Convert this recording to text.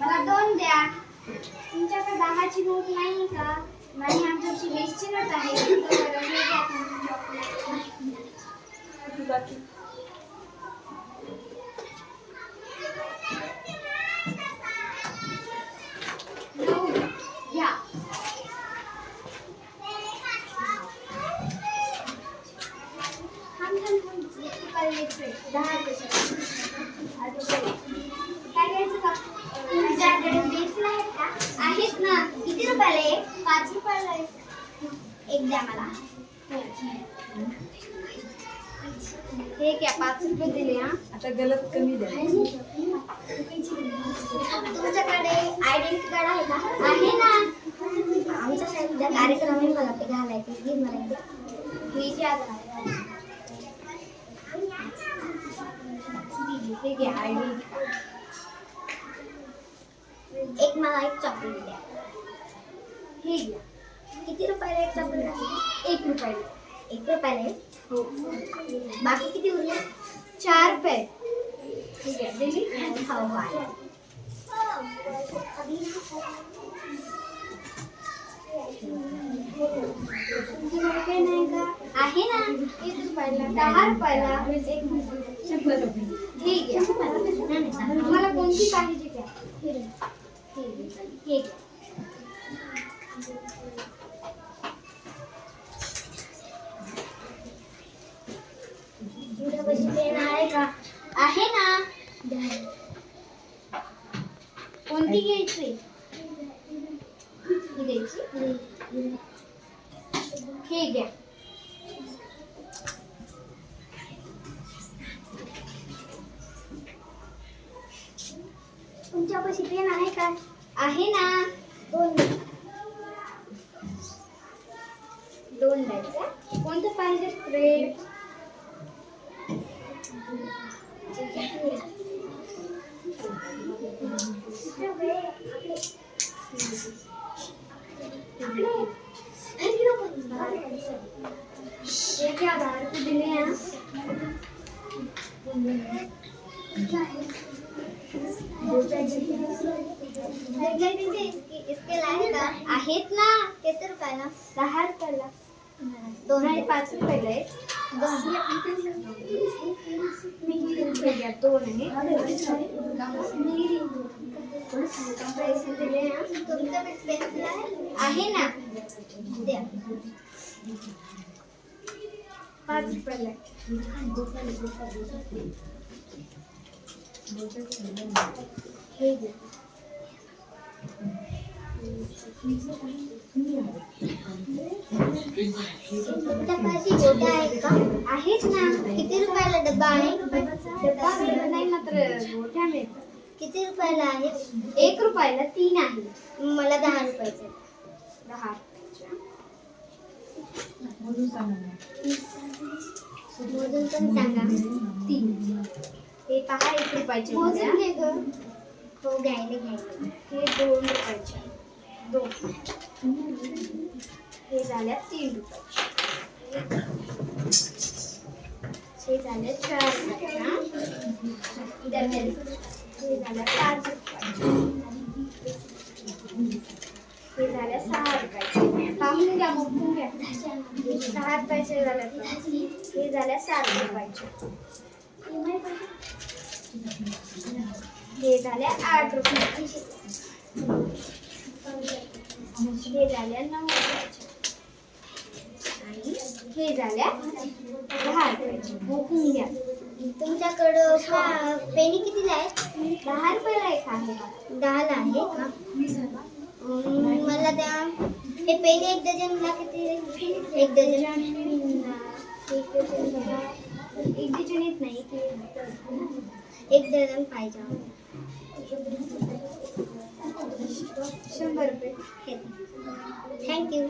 मला दोन द्या. तुमच्याकडे दहाची नोट नाही का? नाही आमच्याशी वीसची नोट आहे तर हे घ्या तुमची chocolate. नऊ घ्या थांब, थांब, थांब. एक रुपयाला एक plate. दहा रुपये. दहा रुपये. काय घ्यायचं का? तुमच्याकडे पेन्सिल आहेत का? आहेत ना किती रुपयाला एक पाच रुपयाला एक एक द्या मला. हे घ्या पाच रुपये दिले हा. आता गलत कमी द्या. तुमच्याकडे आयडेंटिटी कार्ड आहे का? आहे ना. आमच्या शाळेत कार्यक्रम आहे मला ते घालायचे घे मला. हे जे आता. हे घ्या आयडेंटिटी कार्ड. एक मला एक चॉकलेट द्या. एक आहे एक एक आहे? हो बाकी चार ठीक आहे हो आहे. आहे ना। रुपयाला दहा रुपयाला एक शंभर रुपये हे। घ्या तुम्हाला कोणती पाहिजे घ्या हे। घ्या. हे। घ्या. ही हे घ्या. तुमच्यापाशी पेन आहे का? आहे ना. दोन. दोन द्यायचं. कोणतं पाहिजे? स्प्रे आहेत ना किती रुपयाला दहा रुपयाला दोन आणि पाच रुपयाला आहे दोन आहे ना पाच रुपयाला हे का? आहेच ना. किती रुपयाला डब्बा आहे? डब्बा मिळत म्हणजे नाही मात्र गोठ्या मिळतात किती रुपयाला आहे? एक रुपयाला तीन आहे. मला दहा रुपयाचे. दहा. मोजून सांगा. तीन हे पहा एक रुपयाचे मोजून घे ग हो घ्यायला घ्यायला. हे दोन रुपयाचे. दोन. हे झाल्या तीन रुपयाचे. हे झाल्या चार रुपयाच्या हे. झाल्या पाच रुपयाच्या हे झाल्या सहा रुपयाचे पाहून घ्या मोजून घ्या सहा रुपयाचे झाल्या हे झाल्या सात रुपयाचे. हे झाल्या आठ रुपयाचे हे झाल्या नऊ रुपयाचे. आणि हे झाल्या दहा रुपयाचे. मोजून घ्या. तुमच्याकडं पेनी कितीला आहे? दहा रुपयाला एक आहे. दहाला आहे का? मला त्या हे पेन एक डझनला किती एक डझन एक डझन. एक डझन येत नाही एक डझन पाहिजे. शंभर रुपये. थँक्यू